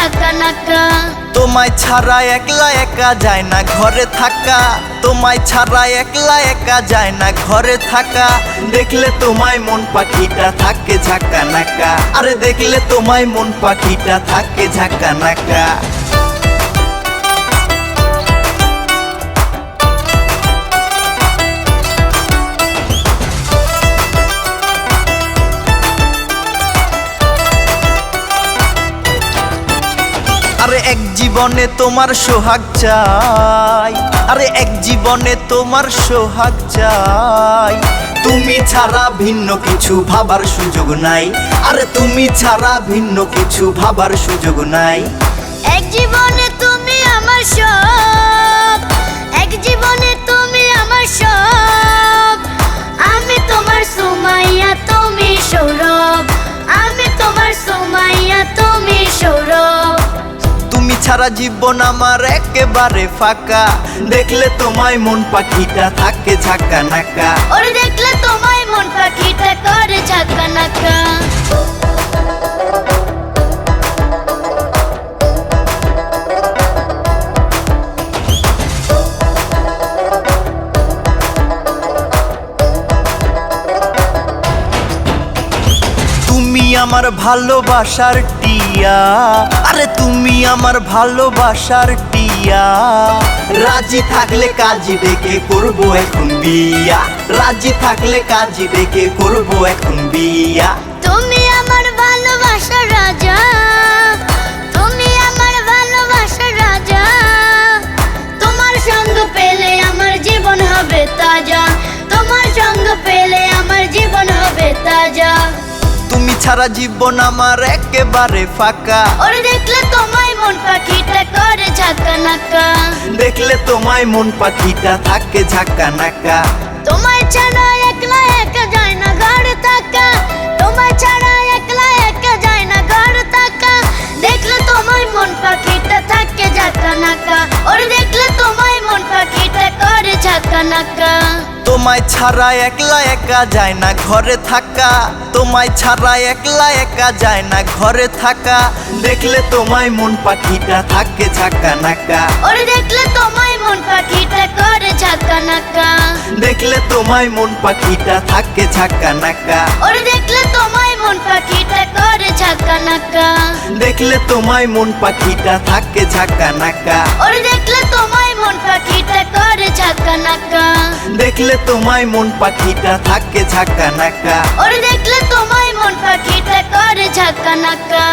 ঝাঁকা নাকা। তোমায় ছাড়া একলা একা যায় না ঘরে থাকা। তোমায় ছাড়া একলা একা যায় না ঘরে থাকা। দেখলে তোমায় মন পাখিটা থাকে ঝাঁকা নাকা। আরে দেখলে তোমায় মন পাখিটা থাকে ঝাঁকা নাকা। আরে এক জীবনে তোমার সোহাগ চাই। আরে এক জীবনে তোমার সোহাগ চাই। তুমি ছাড়া ভিন্ন কিছু ভাবার সুযোগ নাই। আরে তুমি ছাড়া ভিন্ন কিছু ভাবার সুযোগ নাই। এক জীবনে তুমি আমার সব। এক জীবনে ছাড়া জীবন আমার একেবারে ফাঁকা। দেখলে তোমায় মন পাখিটা থাকে ঝাঁকা নাকা। দেখলে তোমায় মন পাখিটা তুমি আমার ভালোবাসার টিয়া। আরে তুমি আমার ভালোবাসার টিয়া। রাজি থাকলে কাজী ডেকে করব এখন বিয়া। রাজি থাকলে কাজী ডেকে করব এখন বিয়া। তুমি আমার ভালোবাসার রাজা। তুমি আমার ভালোবাসার রাজা। তোমার সঙ্গ পেলে আমার জীবন হবে তাজা। তোমার সঙ্গ পেলে আমার জীবন হবে তাজা। ছাড়া জীবন আমার একেবারে ফাঁকা। ওরে দেখলে তোমায় মন পাখিটা করে ঝাঁকা নাকা দেখলে তোমায় মন পাখিটা থাকে ঝাঁকা নাকা তোমায় ছাড়া একলা একা যায় না ঘর থাকা। তোমায় ছাড়া একলা একা যায় না ঘর থাকা। দেখলে তোমায় মন পাখিটা থাকে ঝাঁকা নাকা ওরে দেখলে তোমায় মন পাখিটা করে ঝাঁকা নাকা তোমায় ছাড়া একলা একা যায় না ঘরে থাকা। তোমায় ছাড়া একলা একা যায় না ঘরে থাকা। দেখলে তোমায় মন পাখিটা থাকে ঝাঁকা নাকা ওরে দেখলে তোমায় মন পাখিটা করে ঝাঁকা নাকা দেখলে তোমায় মন পাখিটা থাকে ঝাঁকা নাকা ওরে দেখলে তোমায় মন পাখিটা করে ঝাঁকা নাকা দেখলে তোমায় মন পাখিটা থাকে ঝাঁকা নাকা ওরে করে ঝাঁকা নাকা দেখলে তোমায় মন পাখিটা থাকে ঝাঁকা নাকা ওরে দেখলে তোমায় মন পাখিটা করে ঝাঁকা নাকা